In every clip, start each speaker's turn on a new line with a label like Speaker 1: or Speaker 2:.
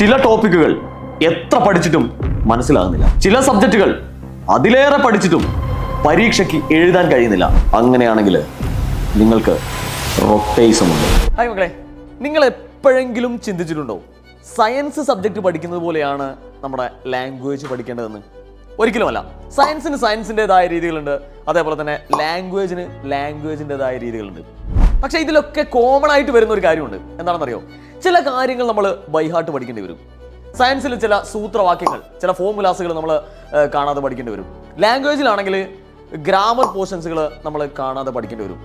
Speaker 1: ചില ടോപ്പിക്കുകൾ എത്ര പഠിച്ചിട്ടും മനസ്സിലാകുന്നില്ല. ചില സബ്ജക്റ്റുകൾ അതിലേറെ പഠിച്ചിട്ടും പരീക്ഷയ്ക്ക് എഴുതാൻ കഴിയുന്നില്ല. അങ്ങനെയാണെങ്കിൽ നിങ്ങൾക്ക് റൊട്ടേസം ഉണ്ട്. ഹായ് മക്കളെ നിങ്ങൾ എപ്പോഴെങ്കിലും ചിന്തിച്ചിട്ടുണ്ടോ? സയൻസ് സബ്ജക്റ്റ് പഠിക്കുന്നത് പോലെയാണ് നമ്മുടെ ലാംഗ്വേജ് പഠിക്കേണ്ടതെന്ന്? ഒരിക്കലുമല്ല. സയൻസിന് സയൻസിന്റെതായ രീതികളുണ്ട്. അതേപോലെ തന്നെ ലാംഗ്വേജിന് ലാംഗ്വേജിന്റെതായ രീതികളുണ്ട്. പക്ഷേ ഇതിലൊക്കെ കോമൺ ആയിട്ട് വരുന്ന ഒരു കാര്യമുണ്ട്. എന്താണെന്നറിയോ? ചില കാര്യങ്ങൾ നമ്മൾ ബൈഹാർട്ട് പഠിക്കേണ്ടി വരും. സയൻസിൽ ചില സൂത്രവാക്യങ്ങൾ ചില ഫോർമുലാസുകൾ നമ്മൾ കാണാതെ പഠിക്കേണ്ടി വരും. ലാംഗ്വേജിലാണെങ്കിൽ ഗ്രാമർ പോർഷൻസുകൾ നമ്മൾ കാണാതെ പഠിക്കേണ്ടി വരും.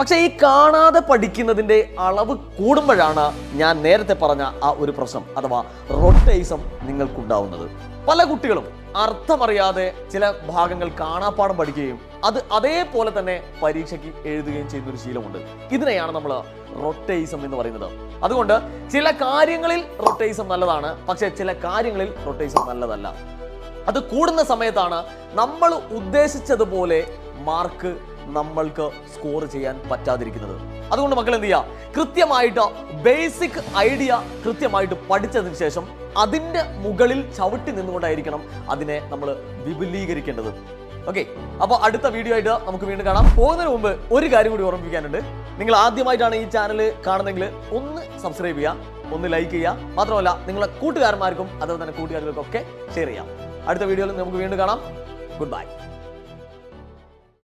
Speaker 1: പക്ഷേ ഈ കാണാതെ പഠിക്കുന്നതിന്റെ അളവ് കൂടുമ്പോഴാണ് ഞാൻ നേരത്തെ പറഞ്ഞ ആ ഒരു പ്രശ്നം അഥവാ റൊട്ടേസം നിങ്ങൾക്കുണ്ടാവുന്നത്. പല കുട്ടികളും അർത്ഥമറിയാതെ ചില ഭാഗങ്ങൾ കാണാപ്പാടം പഠിക്കുകയും അത് അതേപോലെ തന്നെ പരീക്ഷയ്ക്ക് എഴുതുകയും ചെയ്യുന്ന ഒരു ശീലമുണ്ട്. ഇതിനെയാണ് നമ്മൾ റൊട്ടൈസം എന്ന് പറയുന്നത്. അതുകൊണ്ട് ചില കാര്യങ്ങളിൽ റൊട്ടൈസം നല്ലതാണ് പക്ഷേ ചില കാര്യങ്ങളിൽ റൊട്ടൈസം നല്ലതല്ല. അത് കൂടുന്ന സമയത്താണ് നമ്മൾ ഉദ്ദേശിച്ചതുപോലെ മാർക്ക് നമ്മൾക്ക് സ്കോർ ചെയ്യാൻ പറ്റാതിരിക്കുന്നത്. അതുകൊണ്ട് മക്കൾ എന്ത് ചെയ്യുക കൃത്യമായിട്ട് ബേസിക് ഐഡിയ കൃത്യമായിട്ട് പഠിച്ചതിന് ശേഷം അതിന്റെ മുകളിൽ ചവിട്ടി നിന്നുകൊണ്ടായിരിക്കണം അതിനെ നമ്മൾ വിപുലീകരിക്കേണ്ടത്. ഓക്കെ അപ്പോൾ അടുത്ത വീഡിയോ ആയിട്ട് നമുക്ക് വീണ്ടും കാണാം. പോകുന്നതിന് മുമ്പ് ഒരു കാര്യം കൂടി ഓർമ്മിപ്പിക്കാനുണ്ട്. നിങ്ങൾ ആദ്യമായിട്ടാണ് ഈ ചാനൽ കാണുന്നതെങ്കിൽ ഒന്ന് സബ്സ്ക്രൈബ് ചെയ്യുക ഒന്ന് ലൈക്ക് ചെയ്യുക. മാത്രമല്ല നിങ്ങളെ കൂട്ടുകാരന്മാർക്കും അതുപോലെ തന്നെ കൂട്ടുകാരികൾക്കൊക്കെ ഷെയർ ചെയ്യാം അടുത്ത വീഡിയോയിൽ നമുക്ക് വീണ്ടും കാണാം. Good bye